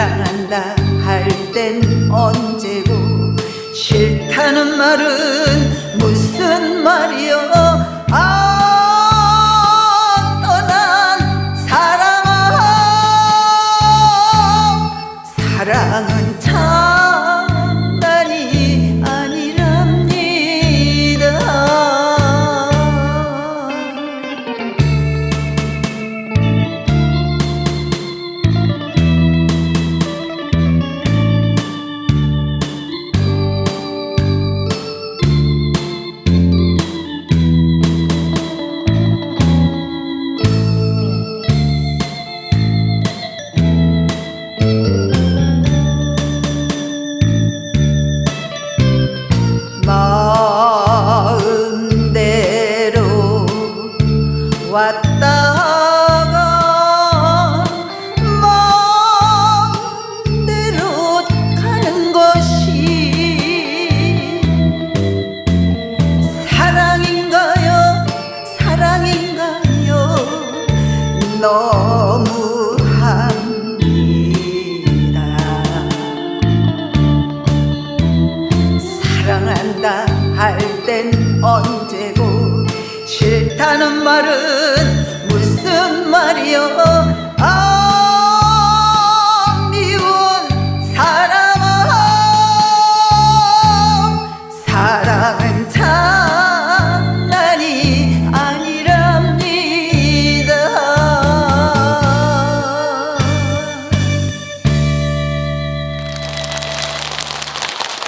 사랑한다 할 땐 언제고 싫다는 말은 무슨 말이여 왔다가 마음대로 가는 것이 사랑인가요? 사랑인가요? 너무합니다. 사랑한다 할 땐 언제고 canım varın Musun var ya